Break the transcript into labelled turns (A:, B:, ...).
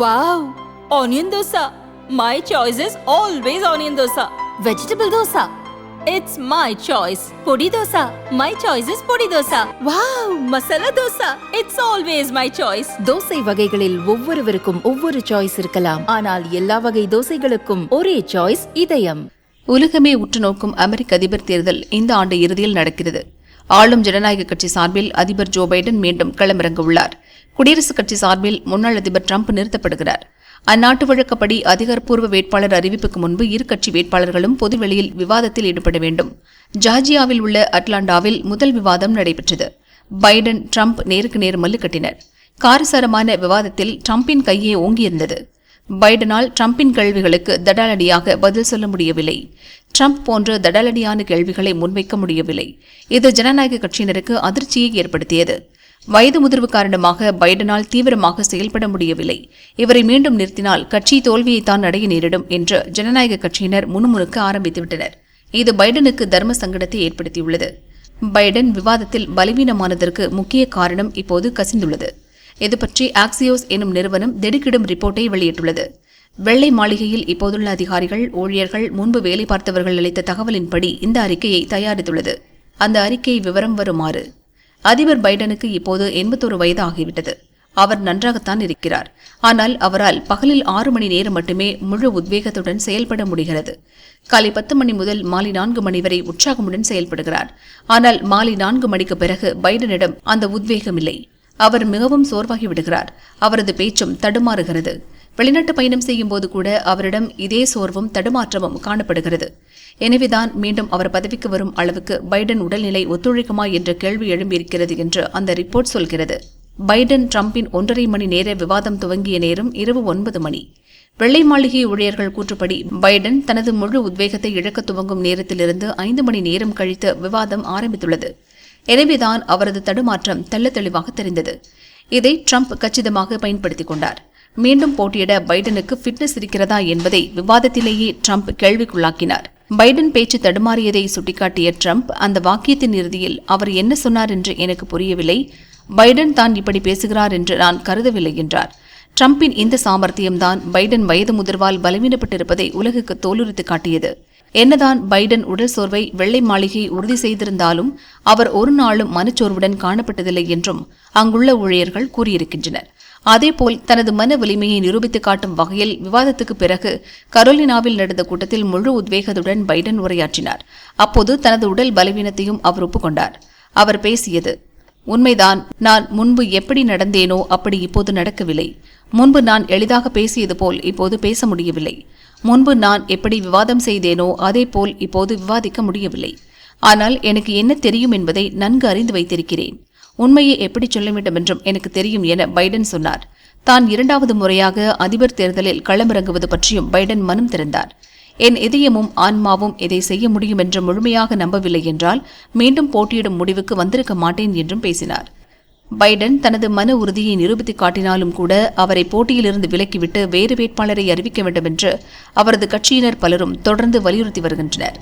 A: Wow onion dosa my choice is always onion dosa vegetable dosa it's my choice podi dosa my choice is podi dosa wow masala dosa it's always my choice
B: dosa வகைகளில் ஒவ்வொருவருக்கும் ஒவ்வொரு choice இருக்கலாம். ஆனால் எல்லா வகை தோசைகளுக்கும் ஒரே choice இதயம்.
C: உலகமே உற்று நோக்கும் அமெரிக்க அதிபர் தேர்தல் இந்த ஆண்டு இறுதியில் நடக்கிறது. ஆளும் ஜனநாயக கட்சி சார்பில் அதிபர் ஜோ பைடன் மீண்டும் களமிறங்க உள்ளார். குடியரசுக் கட்சி சார்பில் முன்னாள் அதிபர் ட்ரம்ப் நிறுத்தப்படுகிறார். அந்நாட்டு வழக்கப்படி அதிகாரப்பூர்வ வேட்பாளர் அறிவிப்புக்கு முன்பு இரு கட்சி வேட்பாளர்களும் பொதுவெளியில் விவாதத்தில் ஈடுபட வேண்டும். ஜார்ஜியாவில் உள்ள அட்லாண்டாவில் முதல் விவாதம் நடைபெற்றது. பைடன் ட்ரம்ப் நேருக்கு நேர் மல்லு கட்டினர். காரசாரமான விவாதத்தில் டிரம்பின் கையே ஓங்கியிருந்தது. பைடனால் டிரம்பின் கேள்விகளுக்கு தடாலடியாக பதில் சொல்ல முடியவில்லை. டிரம்ப் போன்ற தடாலடியான கேள்விகளை முன்வைக்க முடியவில்லை. இது ஜனநாயக கட்சியினருக்கு அதிர்ச்சியை ஏற்படுத்தியது. வயது முதிர்வு காரணமாக பைடனால் தீவிரமாக செயல்பட முடியவில்லை. இவரை மீண்டும் நிறுத்தினால் கட்சி தோல்வியைத்தான் அடைய நேரிடும் என்று ஜனநாயக கட்சியினர் முணுமுணுக்க ஆரம்பித்துவிட்டனர். இது பைடனுக்கு தர்ம சங்கடத்தை ஏற்படுத்தியுள்ளது. பைடன் விவாதத்தில் பலவீனமானதற்கு முக்கிய காரணம் இப்போது கசிந்துள்ளது. இது பற்றி ஆக்சியோஸ் எனும் நிறுவனம் திடுக்கிடும் ரிப்போர்ட்டை வெளியிட்டுள்ளது. வெள்ளை மாளிகையில் இப்போதுள்ள அதிகாரிகள் ஊழியர்கள் முன்பு வேலை பார்த்தவர்கள் அளித்த தகவலின்படி இந்த அறிக்கையை தயாரித்துள்ளது. அந்த அறிக்கை விவரம் வருமாறு அதிபர் பைடனுக்கு இப்போது எண்பத்தோரு வயது ஆகிவிட்டது அவர் நன்றாகத்தான் இருக்கிறார். ஆனால் அவரால் பகலில் ஆறு மணி நேரம் மட்டுமே முழு உத்வேகத்துடன் செயல்பட முடிகிறது. காலை பத்து மணி முதல் மாலை நான்கு மணி வரை உற்சாகமுடன் செயல்படுகிறார். ஆனால் மாலை நான்கு மணிக்கு பிறகு பைடனிடம் அந்த உத்வேகம் இல்லை அவர் மிகவும் சோர்வாகி விடுகிறார். அவரது பேச்சும் தடுமாறுகிறது. வெளிநாட்டு பயணம் செய்யும் போது கூட அவரிடம் இதே சோர்வும் தடுமாற்றமும் காணப்படுகிறது. எனவேதான் மீண்டும் அவர் பதவிக்கு வரும் அளவுக்கு பைடன் உடல்நிலை ஒத்துழைக்குமா என்ற கேள்வி எழும்பியிருக்கிறது என்று அந்த ரிப்போர்ட் சொல்கிறது. பைடன் டிரம்பின் ஒன்றரை மணி நேர விவாதம் துவங்கிய நேரம் இரவு ஒன்பது மணி. வெள்ளை மாளிகை ஊழியர்கள் கூற்றுப்படி பைடன் தனது முழு உத்வேகத்தை இழக்க துவங்கும் நேரத்திலிருந்து ஐந்து மணி நேரம் கழித்து விவாதம் ஆரம்பித்துள்ளது. எனவேதான் அவரது தடுமாற்றம் தெள்ள தெளிவாக தெரிந்தது. இதை ட்ரம்ப் கச்சிதமாக பயன்படுத்திக் கொண்டார். மீண்டும் போட்டியிட பைடனுக்கு ஃபிட்னஸ் இருக்கிறதா என்பதை விவாதத்திலேயே ட்ரம்ப் கேள்விக்குள்ளாக்கினார். பைடன் பேச்சு தடுமாறியதை சுட்டிக்காட்டிய ட்ரம்ப் அந்த வாக்கியத்தின் இறுதியில் அவர் என்ன சொன்னார் என்று எனக்கு புரியவில்லை. பைடன் தான் இப்படி பேசுகிறார் என்று நான் கருதவில்லை என்றார். ட்ரம்பின் இந்த சாமர்த்தியம்தான் பைடன் வயது முதிர்வால் பலவீனப்பட்டிருப்பதை உலகுக்கு தோலுரித்து காட்டியது. என்னதான் பைடன் உடல் சோர்வை வெள்ளை மாளிகை உறுதி செய்திருந்தாலும் அவர் ஒரு நாளும் மனச்சோர்வுடன் காணப்பட்டதில்லை என்றும் அங்குள்ள ஊழியர்கள் கூறியிருக்கின்றனர். அதேபோல் தனது மன வலிமையை நிரூபித்து காட்டும் வகையில் விவாதத்துக்கு பிறகு கரோலினாவில் நடந்த கூட்டத்தில் முழு உத்வேகத்துடன் பைடன் உரையாற்றினார். அப்போது தனது உடல் பலவீனத்தையும் அவர் ஒப்புக்கொண்டார். அவர் பேசியது உண்மைதான் நான் முன்பு எப்படி நடந்தேனோ அப்படி இப்போது நடக்கவில்லை. முன்பு நான் எளிதாக பேசியது போல் இப்போது பேச முடியவில்லை. முன்பு நான் எப்படி விவாதம் செய்தேனோ அதே போல் இப்போது விவாதிக்க முடியவில்லை. ஆனால் எனக்கு என்ன தெரியும் என்பதை நன்கு அறிந்து வைத்திருக்கிறேன். உண்மையை எப்படி சொல்ல வேண்டும் என்றும் எனக்கு தெரியும் என பைடன் சொன்னார். தான் இரண்டாவது முறையாக அதிபர் தேர்தலில் களமிறங்குவது பற்றியும் பைடன் மனம் திறந்தார். என் இதயமும் ஆன்மாவும் இதை செய்ய முடியும் என்று முழுமையாக நம்பவில்லை என்றால் மீண்டும் போட்டியிடும் முடிவுக்கு வந்திருக்க மாட்டேன் என்றும் பேசினார். பைடன் தனது மன உறுதியை நிரூபித்து காட்டினாலும் கூட அவரை போட்டியிலிருந்து விலக்கிவிட்டு வேறு வேட்பாளரை அறிவிக்க வேண்டும் என்று அவரது கட்சியினர் பலரும் தொடர்ந்து வலியுறுத்தி வருகின்றனர்.